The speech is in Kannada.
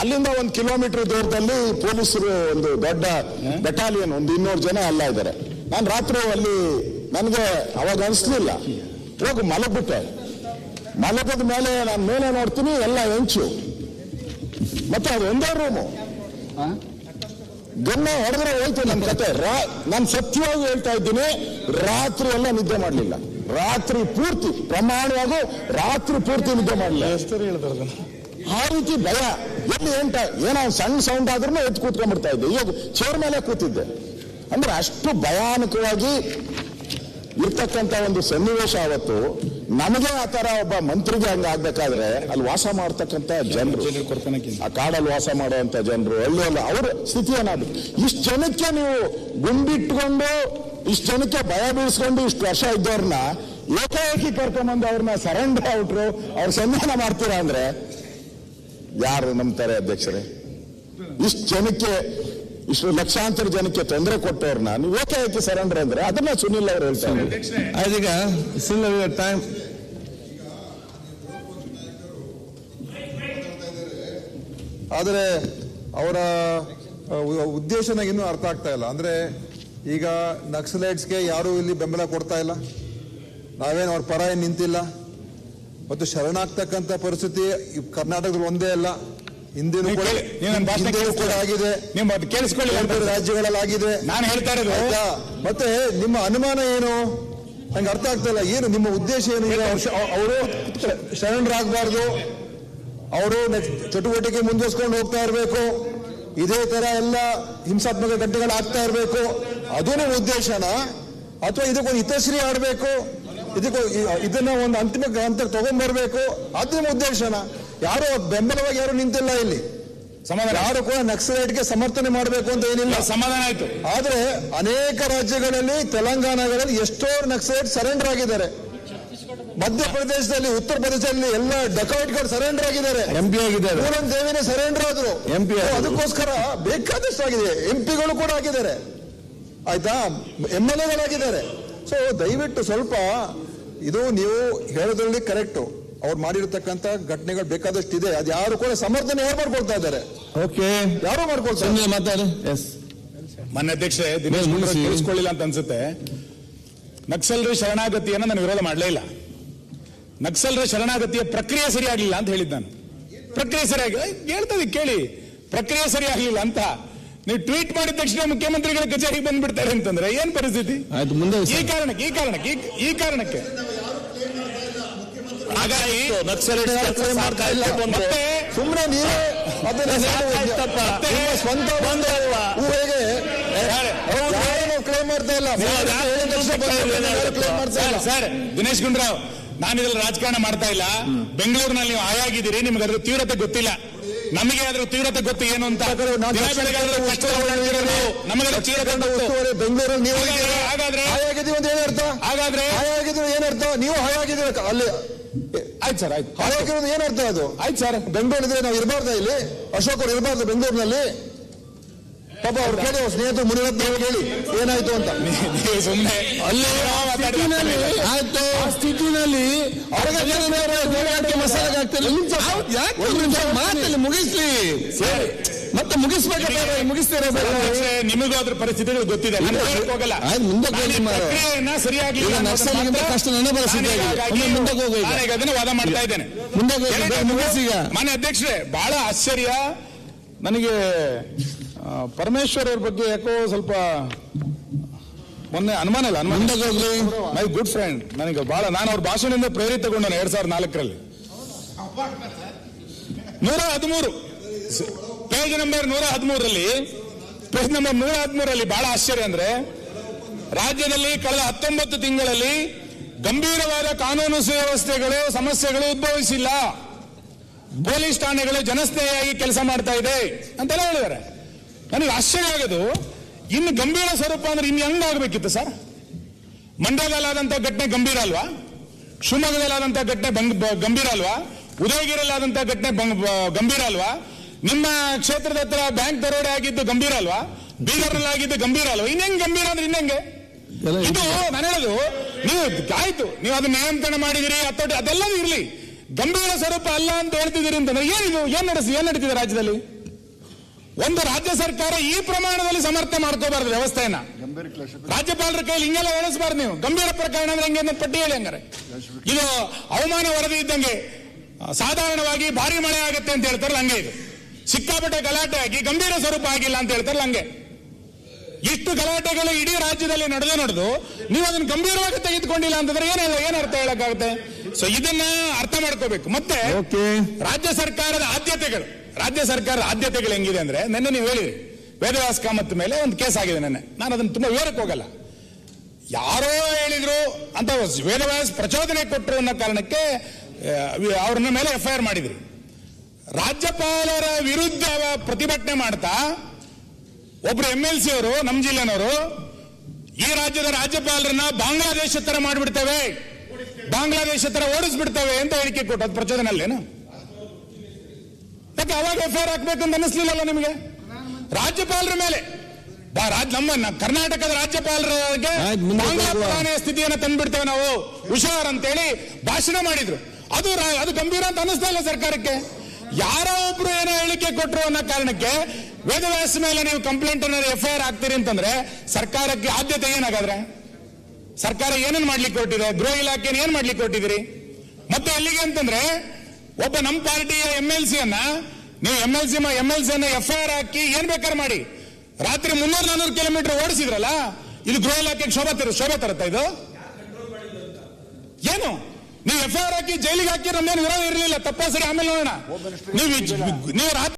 ಅಲ್ಲಿಂದ ಒಂದು ಕಿಲೋಮೀಟರ್ ದೂರದಲ್ಲಿ ಪೊಲೀಸರು ಒಂದು ದೊಡ್ಡ ಬೆಟಾಲಿಯನ್ ಒಂದು ಇನ್ನೂರು ಜನ ಅಲ್ಲ ಇದ್ದಾರೆ ನಾನು ರಾತ್ರಿ ಅಲ್ಲಿ ನನಗೆ ಅವಾಗ ಅನಿಸ್ಲಿಲ್ಲ. ಹೋಗಿ ಮಲಗ್ಬಿಟ್ಟೆ. ಮಲಗದ ಮೇಲೆ ನಾನು ಮೇಲೆ ನೋಡ್ತೀನಿ ಎಲ್ಲ ಹೆಂಚು. ಮತ್ತೆ ಅದು ಒಂದೇ ರೂಮು ಗನ್ನ ಹೊಡೆದ್ರೆ ಹೋಯ್ತು ನನ್ನ ಕತೆ. ನಾನು ಸತ್ಯವಾಗಿ ಹೇಳ್ತಾ ಇದ್ದೀನಿ ರಾತ್ರಿ ಎಲ್ಲ ನಿದ್ದೆ ಮಾಡಲಿಲ್ಲ. ರಾತ್ರಿ ಪೂರ್ತಿ ಪ್ರಮಾಣವಾಗಿ ರಾತ್ರಿ ಪೂರ್ತಿ ನಿದ್ದೆ ಮಾಡಲಿಲ್ಲ. ಹೇಳ್ತಾರೆ ಆ ರೀತಿ ಭಯ, ಎಲ್ಲಿ ಎಂಟ ಏನೋ ಸಣ್ಣ ಸೌಂಡ್ ಆದ್ರೂ ಎದ್ದು ಕೂತ್ಕೊಂಡ್ಬಿಡ್ತಾ ಇದ್ದೆ. ಈಗ ಚೇರ್ ಮೇಲೆ ಕೂತಿದ್ದೆ. ಅಂದ್ರೆ ಅಷ್ಟು ಭಯಾನಕವಾಗಿ ಇರ್ತಕ್ಕಂಥ ಒಂದು ಸನ್ನಿವೇಶ ಅವತ್ತು ನಮಗೆ ಆ ತರ ಒಬ್ಬ ಮಂತ್ರಿಗೆ ಹಂಗ ಆಗ್ಬೇಕಾದ್ರೆ ಅಲ್ಲಿ ವಾಸ ಮಾಡ್ತಕ್ಕಂಥ ಜನರು, ಆ ಕಾಡಲ್ಲಿ ವಾಸ ಮಾಡುವಂತ ಜನರು ಹಳ್ಳಿಯಲ್ಲಿ ಅವ್ರ ಸ್ಥಿತಿ ಏನಾದ್ರು. ಇಷ್ಟು ಜನಕ್ಕೆ ನೀವು ಗುಂಡಿಟ್ಕೊಂಡು, ಇಷ್ಟು ಜನಕ್ಕೆ ಭಯ ಬೀಳಿಸ್ಕೊಂಡು ಇಷ್ಟು ವರ್ಷ ಇದ್ದವ್ರನ್ನ ಏಕಾಏಕಿ ಕರ್ಕೊಂಬಂದು ಅವ್ರನ್ನ ಸರೆಂಡರ್ ಔಟ್ರು, ಅವ್ರ ಸನ್ಮಾನ ಮಾಡ್ತೀರಾ ಅಂದ್ರೆ ಯಾರು ನಂಬ್ತಾರೆ ಅಧ್ಯಕ್ಷರೇ? ಇಷ್ಟು ಜನಕ್ಕೆ ಇಷ್ಟು ಲಕ್ಷಾಂತರ ಜನಕ್ಕೆ ತೊಂದರೆ ಕೊಟ್ಟವ್ರನ್ನ ನೀವು ಆಯ್ತು ಸರೆಂಡರ್ ಅಂದ್ರೆ ಅದನ್ನ ಸುನಿಲ್ ಅವರು ಹೇಳ್ತಾರೆ ಅದೀಗ ಸುನಿಲ್ ಟೈಮ್ ಆದರೆ ಅವರ ಉದ್ದೇಶ ನನಗೆ ಇನ್ನೂ ಅರ್ಥ ಆಗ್ತಾ ಇಲ್ಲ. ಅಂದ್ರೆ ಈಗ ನಕ್ಸಲೈಟ್ಸ್ಗೆ ಯಾರು ಇಲ್ಲಿ ಬೆಂಬಲ ಕೊಡ್ತಾ ಇಲ್ಲ. ನಾವೇನು ಅವ್ರ ಪರ ಏನ್ ನಿಂತಿಲ್ಲ. ಮತ್ತು ಶರಣಾಗ್ತಕ್ಕಂಥ ಪರಿಸ್ಥಿತಿ ಕರ್ನಾಟಕದಲ್ಲಿ ಒಂದೇ ಅಲ್ಲ. ಹಿಂದಿನ ಕೂಡ ಆಗಿದೆ. ಕೇಳಿಸ್ಕೊಳ್ಳಿ ರಾಜ್ಯಗಳಲ್ಲಿ ಆಗಿದೆ ನಾನು ಹೇಳ್ತಾ ಇರೋದು? ಮತ್ತೆ ನಿಮ್ಮ ಅನುಮಾನ ಏನು? ನಂಗೆ ಅರ್ಥ ಆಗ್ತಾ ಇಲ್ಲ. ಏನು ನಿಮ್ಮ ಉದ್ದೇಶ ಏನು ಅವರು ಶರಣರಾಗಬಾರ್ದು. ಅವರು ಚಟುವಟಿಕೆ ಮುಂದುವರ್ಸ್ಕೊಂಡು ಹೋಗ್ತಾ ಇರಬೇಕು. ಇದೇ ತರ ಎಲ್ಲ ಹಿಂಸಾತ್ಮಕ ಘಟನೆಗಳು ಆಗ್ತಾ ಇರಬೇಕು. ಅದೂ ಉದ್ದೇಶನ? ಅಥವಾ ಇದಕ್ಕೊಂದು ಹಿತಶ್ರೀ ಆಡಬೇಕು? ಇದಕ್ಕೆ ಇದನ್ನ ಒಂದು ಅಂತಿಮ ಹಂತಕ್ಕೆ ತಗೊಂಡ್ಬರ್ಬೇಕು. ಅದು ನಿಮ್ಮ ಉದ್ದೇಶನ. ಯಾರು ಬೆಂಬಲವಾಗಿ ಯಾರು ನಿಂತಿಲ್ಲ ಇಲ್ಲಿ. ಸಮಾಧಾನ ಯಾರು ಕೂಡ ನಕ್ಸಲೈಟ್ಗೆ ಸಮರ್ಥನೆ ಮಾಡಬೇಕು ಅಂತ ಏನಿಲ್ಲ. ಸಮಾಧಾನ ಆಯ್ತು. ಆದ್ರೆ ಅನೇಕ ರಾಜ್ಯಗಳಲ್ಲಿ ತೆಲಂಗಾಣಗಳಲ್ಲಿ ಎಷ್ಟೋ ನಕ್ಸಲೈಟ್ ಸರೆಂಡರ್ ಆಗಿದ್ದಾರೆ. ಮಧ್ಯಪ್ರದೇಶದಲ್ಲಿ ಉತ್ತರ ಪ್ರದೇಶದಲ್ಲಿ ಎಲ್ಲ ಡಕೌಟ್ಗಳು ಸರೆಂಡರ್ ಆಗಿದ್ದಾರೆ. ಎಂಪಿ ಆಗಿದ್ದಾರೆ. ಪೂರನ್ ದೇವಿನೇ ಸರೆಂಡರ್ ಆದ್ರು. ಎಂಪಿ. ಅದಕ್ಕೋಸ್ಕರ ಬೇಕಾದಷ್ಟು ಆಗಿದೆ. ಎಂ ಪಿಗಳು ಕೂಡ ಆಗಿದ್ದಾರೆ. ಆಯ್ತಾ? ಎಂ ಎಲ್ ಎಗಳಾಗಿದ್ದಾರೆ ಸೊ ದಯವಿಟ್ಟು ಸ್ವಲ್ಪ ಇದು ನೀವು ಹೇಳೋದ್ರಲ್ಲಿ ಕರೆಕ್ಟ್. ಅವ್ರು ಮಾಡಿರ್ತಕ್ಕಂಥ ಘಟನೆಗಳು ಬೇಕಾದಷ್ಟು ಇದೆ ಅದು ಯಾರು ಕೂಡ ಸಮರ್ಥನೆ ಯಾರು ಮಾಡ್ಕೊಳ್ತಾ ಇದ್ದಾರೆ? ಓಕೆ. ಯಾರು ಮಾಡ್ಕೊಳ್ತಾರೆ ಮಾತಾಡಿ. ಎಸ್ ಮಾನ್ಯ ಅಧ್ಯಕ್ಷೆ ದಿನೇಶ್ ಕೇಳಿಸ್ಕೊಳ್ಳಿಲ್ಲ ಅಂತ ಅನ್ಸುತ್ತೆ. ನಕ್ಸಲರ ಶರಣಾಗತಿಯನ್ನ ನಾನು ವಿರೋಧ ಮಾಡಲೇ ಇಲ್ಲ. ನಕ್ಸಲರ ಶರಣಾಗತಿಯ ಪ್ರಕ್ರಿಯೆ ಸರಿಯಾಗಲಿಲ್ಲ ಅಂತ ಹೇಳಿದ್ದು ನಾನು. ಪ್ರಕ್ರಿಯೆ ಸರಿಯಾಗಿ ಹೇಳ್ತದೆ ಕೇಳಿ. ಪ್ರಕ್ರಿಯೆ ಸರಿಯಾಗಲಿಲ್ಲ ಅಂತ. ನೀವು ಟ್ವೀಟ್ ಮಾಡಿದ ತಕ್ಷಣ ಮುಖ್ಯಮಂತ್ರಿಗಳ ಕಚೇರಿಗೆ ಬಂದ್ಬಿಡ್ತಾರೆ ಅಂತಂದ್ರೆ ಏನ್ ಪರಿಸ್ಥಿತಿ? ಆಯ್ತು ಮುಂದೆ ಈ ಕಾರಣಕ್ಕೆ ಈ ಕಾರಣಕ್ಕೆ ಈ- ಕಾರಣಕ್ಕೆ. ಹಾಗಾಗಿ ಮತ್ತೆ ಸುಮ್ಮನೆ ನೀವೇ ಸ್ವಂತ ಒಂದು ಊಹೆಗೆ ಯಾರನ್ನು ಕ್ಲೇಮ್ ಮಾಡ್ತಾ ಇಲ್ಲ. ಕ್ಲೇಮ್ ಮಾಡ್ತಾ ಇಲ್ಲ? ಸರ್ ದಿನೇಶ್ ಗುಂಡ್ರಾವ್ ನಾನು ಇದ್ರಲ್ಲಿ ರಾಜಕಾರಣ ಮಾಡ್ತಾ ಇಲ್ಲ. ಬೆಂಗಳೂರಿನಲ್ಲಿ ನೀವು ಆಯಾಗಿದ್ದೀರಿ ನಿಮ್ಗೆ ಅದ್ರ ತೀವ್ರತೆ ಗೊತ್ತಿಲ್ಲ. ನಮಗೆ ಅದರ ತೀವ್ರತೆ ಗೊತ್ತು ಏನು ಅಂತ. ನಮಗೆ ತೀವ್ರತೆ ಬೆಂಗಳೂರಲ್ಲಿ ನೀವು ಹಾಗಾದ್ರೆ- ಹಾಗಾದ್ರೆ? ಹಾಯಾಗಿದ್ದೀವಿ ಅಂತ ಏನರ್ಥ ಹಾಗಾದ್ರೆ? ಹಾಯಾಗಿದ್ದೀವಿ ಏನರ್ಥ ನೀವು ಹಾಯಾಗಿದ್ದೀರ ಅಲ್ಲಿ ಆಯ್ತು ಸರ್ ಆಯ್ತು. ಹಾಯಾಗಿರೋದು ಏನರ್ಥ ಅದು? ಆಯ್ತು ಸರ್. ಬೆಂಗಳೂರಿದ್ರೆ ನಾವು ಇರಬಾರ್ದು ಇಲ್ಲಿ? ಅಶೋಕ್ ಅವ್ರು ಇರಬಾರ್ದು ಬೆಂಗಳೂರಿನಲ್ಲಿ? ಪಾಪ ಅವ್ರು ಕೇಳಿ ಅವ್ರ ಸ್ನೇಹಿತರು ಮುನಿರತ್ನ ಕೇಳಿ ಏನಾಯ್ತು ಅಂತ? ಸುಮ್ಮನೆ ಅಲ್ಲಿ ಆಯ್ತು. ಸ್ಥಿತಿನಲ್ಲಿ ಮಾತಲ್ಲಿ ಮುಗಿಸ್ಲಿ? ಮತ್ತೆ ಮುಗಿಸ್ಬೇಕಾದ್ರೆ ಮುಗಿಸ್ತೀರಾ? ನಿಮಗೂ ಅದ್ರ ಪರಿಸ್ಥಿತಿಗಳು ಗೊತ್ತಿದೆ. ಹೋಗಲ್ಲ. ಸರಿಯಾಗಿ ಈಗ ನಕ್ಸಲ್ಗಿಂತ ಕಷ್ಟ ನನ್ನ ಪರಿಸ್ಥಿತಿ ಆಗಿದೆ. ಮುಂದಕ್ಕೆ ಹೋಗು ಈಗ. ನಾನೀಗ ಅದನ್ನ ವಾದ ಮಾಡ್ತಾ ಇದ್ದೇನೆ. ಮುಂದೆ ಹೋಗಿ, ಮುಗಿಸಿ. ಮಾನ್ಯ ಅಧ್ಯಕ್ಷರೇ ಬಹಳ ಆಶ್ಚರ್ಯ. ನನಗೆ ಪರಮೇಶ್ವರ್ ಅವ್ರ ಬಗ್ಗೆ ಯಾಕೋ ಸ್ವಲ್ಪ ಮೊನ್ನೆ ಅನುಮಾನ ಇಲ್ಲ ಅನುಮಾನ ಮೈ ಗುಡ್ ಫ್ರೆಂಡ್ ನನಗೆ ಬಹಳ ನಾನು ಅವ್ರ ಭಾಷಣದಿಂದ ಪ್ರೇರಿತಗೊಂಡನು ಎರಡ್ ಸಾವಿರದ ನಾಲ್ಕರಲ್ಲಿ. ನೂರ ಹದಿಮೂರು. ಪೇಜ್ ನಂಬರ್ ನೂರ ಹದಿಮೂರರಲ್ಲಿ ಪೇಜ್ ನಂಬರ್ ನೂರ ಹದಿಮೂರಲ್ಲಿ ಬಹಳ ಆಶ್ಚರ್ಯ ಅಂದ್ರೆ ರಾಜ್ಯದಲ್ಲಿ ಕಳೆದ ಹತ್ತೊಂಬತ್ತು ತಿಂಗಳಲ್ಲಿ ಗಂಭೀರವಾದ ಕಾನೂನು ಸುವ್ಯವಸ್ಥೆಗಳು ಸಮಸ್ಯೆಗಳು ಉದ್ಭವಿಸಿಲ್ಲ. ಪೊಲೀಸ್ ಠಾಣೆಗಳು ಜನಸ್ನೇಹಿಯಾಗಿ ಕೆಲಸ ಮಾಡ್ತಾ ಇದೆ ಅಂತೆಲ್ಲ ಹೇಳಿದ್ದಾರೆ. ನನಗೆ ಆಶ್ಚರ್ಯ ಆಗೋದು ಇನ್ನು ಗಂಭೀರ ಸ್ವರೂಪ ಅಂದ್ರೆ ಇನ್ನು ಹೆಂಗಾಗಬೇಕಿತ್ತು ಸರ್? ಮಂಡ್ಯದಲ್ಲಾದಂತ ಘಟನೆ ಗಂಭೀರ ಅಲ್ವಾ? ಶಿವಮೊಗ್ಗದಲ್ಲಾದಂತ ಘಟನೆ ಗಂಭೀರ ಅಲ್ವಾ? ಉದಯಗಿರಲ್ಲಾದಂಥ ಘಟನೆ ಗಂಭೀರ ಅಲ್ವಾ? ನಿಮ್ಮ ಕ್ಷೇತ್ರದ ಹತ್ರ ಬ್ಯಾಂಕ್ ದರೋಡೆ ಆಗಿದ್ದು ಗಂಭೀರ ಅಲ್ವಾ? ಬೀದರ್ನಲ್ಲಿ ಆಗಿದ್ದು ಗಂಭೀರ ಅಲ್ವಾ? ಇನ್ನೆಂಗ್ ಗಂಭೀರ ಅಂದ್ರೆ ಇನ್ನೆಂಗೆ ಇದು ನಾನು ಹೇಳೋದು ನೀವು ಆಯ್ತು ನೀವು ಅದನ್ನ ನಿಯಂತ್ರಣ ಮಾಡಿದಿರಿ ಅಥವಾ ಅದೆಲ್ಲ ಇರಲಿ. ಗಂಭೀರ ಸ್ವರೂಪ ಅಲ್ಲ ಅಂತ ಹೇಳ್ತಿದ್ದೀರಿ ಅಂತಂದ್ರೆ ಏನಿದು? ಏನ್ ನಡೆಸಿ? ಏನ್ ನಡೀತಿದೆ ರಾಜ್ಯದಲ್ಲಿ? ಒಂದು ರಾಜ್ಯ ಸರ್ಕಾರ ಈ ಪ್ರಮಾಣದಲ್ಲಿ ಸಮರ್ಥ ಮಾಡ್ಕೋಬಾರ್ದು ವ್ಯವಸ್ಥೆಯನ್ನ. ರಾಜ್ಯಪಾಲರ ಕೈಯಲ್ಲಿ ಹಿಂಗೆಲ್ಲ ಹೇಳಿಸಬಾರ್ದು ನೀವು. ಗಂಭೀರ ಪ್ರಕರಣ ಅಂದ್ರೆ ಹೆಂಗೆ ಪಟ್ಟಿ ಹೇಳಿ ಹಂಗಾರೆ. ಇದು ಅವಮಾನ ವರದಿ ಇದ್ದಂಗೆ ಸಾಧಾರಣವಾಗಿ ಭಾರಿ ಮಳೆ ಆಗುತ್ತೆ ಅಂತ ಹೇಳ್ತಾರಲ್ಲ ಹಂಗೆ ಇದು. ಸಿಕ್ಕಾಪಟ್ಟೆ ಗಲಾಟೆ ಆಗಿ ಗಂಭೀರ ಸ್ವರೂಪ ಆಗಿಲ್ಲ ಅಂತ ಹೇಳ್ತಾರಲ್ಲ ಹಂಗೆ. ಇಷ್ಟು ಗಲಾಟೆಗಳು ಇಡೀ ರಾಜ್ಯದಲ್ಲಿ ನಡೆದು ನಡೆದು ನೀವು ಅದನ್ನು ಗಂಭೀರವಾಗಿ ತೆಗೆದುಕೊಂಡಿಲ್ಲ ಅಂತಂದ್ರೆ ಏನಿಲ್ಲ ಏನರ್ಥ ಏನ್ ಅರ್ಥ ಹೇಳಕ್ಕಾಗುತ್ತೆ? ಸೊ ಇದನ್ನ ಅರ್ಥ ಮಾಡ್ಕೋಬೇಕು. ಮತ್ತೆ ಓಕೆ ರಾಜ್ಯ ಸರ್ಕಾರದ ಆದ್ಯತೆಗಳು. ರಾಜ್ಯ ಸರ್ಕಾರದ ಆದ್ಯತೆಗಳು ಹೆಂಗಿದೆ ಅಂದ್ರೆ ನಿನ್ನೆ ನೀವು ಹೇಳಿದ್ರಿ. ವೇದವ್ಯಾಸ ಕಾಮತ್ ಮೇಲೆ ಒಂದು ಕೇಸ್ ಆಗಿದೆ ನೆನ್ನೆ. ನಾನು ಅದನ್ನು ತುಂಬಾ ವಿವರಕ್ಕೆ ಹೋಗಲ್ಲ. ಯಾರೋ ಹೇಳಿದ್ರು ಅಂತ ವೇದವ್ಯಾಸ ಪ್ರಚೋದನೆ ಕೊಟ್ಟರು ಅನ್ನೋ ಕಾರಣಕ್ಕೆ ಅವ್ರನ್ನ ಮೇಲೆ ಎಫ್ ಐ ಆರ್ ಮಾಡಿದ್ರಿ. ರಾಜ್ಯಪಾಲರ ವಿರುದ್ಧ ಪ್ರತಿಭಟನೆ ಮಾಡ್ತಾ ಒಬ್ರು ಎಂ ಎಲ್ ಸಿ ಅವರು ನಮ್ಮ ಜಿಲ್ಲೆನವರು ಈ ರಾಜ್ಯದ ರಾಜ್ಯಪಾಲರನ್ನ ಬಾಂಗ್ಲಾದೇಶ ತರ ಮಾಡಿಬಿಡ್ತೇವೆ. ಬಾಂಗ್ಲಾದೇಶ ತರ ಓಡಿಸ್ಬಿಡ್ತವೆ ಅಂತ ಹೇಳಿಕೆ ಕೊಟ್ಟು ಅದು ಪ್ರಚೋದನೆ ಅಲ್ಲೇನು ಯಾಕೆ ಅವಾಗ ಎಫ್ ಐ ಆರ್ ಹಾಕ್ಬೇಕಂತ ಅನಿಸ್ಲಿಲ್ಲಲ್ಲ ನಿಮಗೆ? ರಾಜ್ಯಪಾಲರ ಮೇಲೆ. ನಮ್ಮ ಕರ್ನಾಟಕದ ರಾಜ್ಯಪಾಲರಿಗೆ ಬಾಂಗ್ಲಾ. ಪ್ರಧಾನಿಯ ಸ್ಥಿತಿಯನ್ನು ತಂದ್ಬಿಡ್ತೇವೆ ನಾವು. ಹುಷಾರ್ ಅಂತೇಳಿ ಭಾಷಣ ಮಾಡಿದ್ರು. ಅದು ಅದು ಗಂಭೀರ ಅಂತ ಅನಿಸ್ತಾ ಇಲ್ಲ ಸರ್ಕಾರಕ್ಕೆ. ಯಾರೋ ಒಬ್ರು ಏನೋ ಹೇಳಿಕೆ ಕೊಟ್ಟರು ಅನ್ನೋ ಕಾರಣಕ್ಕೆ ವೇದವ್ಯಾಸ ಮೇಲೆ ನೀವು ಕಂಪ್ಲೇಂಟ್ ಅನ್ನ ಎಫ್ ಐ ಆರ್ ಹಾಕ್ತೀರಿ ಅಂತಂದ್ರೆ ಸರ್ಕಾರಕ್ಕೆ ಆದ್ಯತೆ ಏನಾಗಾದ್ರೆ? ಸರ್ಕಾರ ಏನನ್ನ ಮಾಡ್ಲಿಕ್ಕೆ ಕೊಟ್ಟಿದೆ? ಗೃಹ ಇಲಾಖೆ ಏನ್ ಮಾಡ್ಲಿಕ್ಕೆ ಕೊಟ್ಟಿದ್ದೀರಿ? ಮತ್ತೆ ಎಲ್ಲಿಗೆ ಅಂತಂದ್ರೆ, ಒಬ್ಬ ನಮ್ಮ ಪಾರ್ಟಿಯ ಎಂ ಎಲ್ ಸಿ ಅನ್ನ, ನೀವು M L C M L C ಅನ್ನ ಎಫ್ ಐ ಆರ್ ಹಾಕಿ ಏನ್ ಬೇಕಾದ್ರೆ ಮಾಡಿ. ರಾತ್ರಿ ಮುನ್ನೂರು ನಾನೂರು ಕಿಲೋಮೀಟರ್ ಓಡಿಸಿದ್ರಲ್ಲ, ಇದು ಗೃಹ ಇಲಾಖೆಗೆ ಶೋಭಾ ತರ ಶೋಭೆ ತರತ್ತ ಇದು? ಏನು? ನೀವು ಎಫ್ ಐ ಆರ್ ಹಾಕಿ ಜೈಲಿಗೆ ಹಾಕಿ ನಮ್ದೇನು ವಿರೋಧ ಇರಲಿಲ್ಲ ತಪ್ಪಾಸರಿ ಆಮೇಲೆ ನೋಡೋಣ. ನೀವು ನೀವು ರಾತ್ರಿ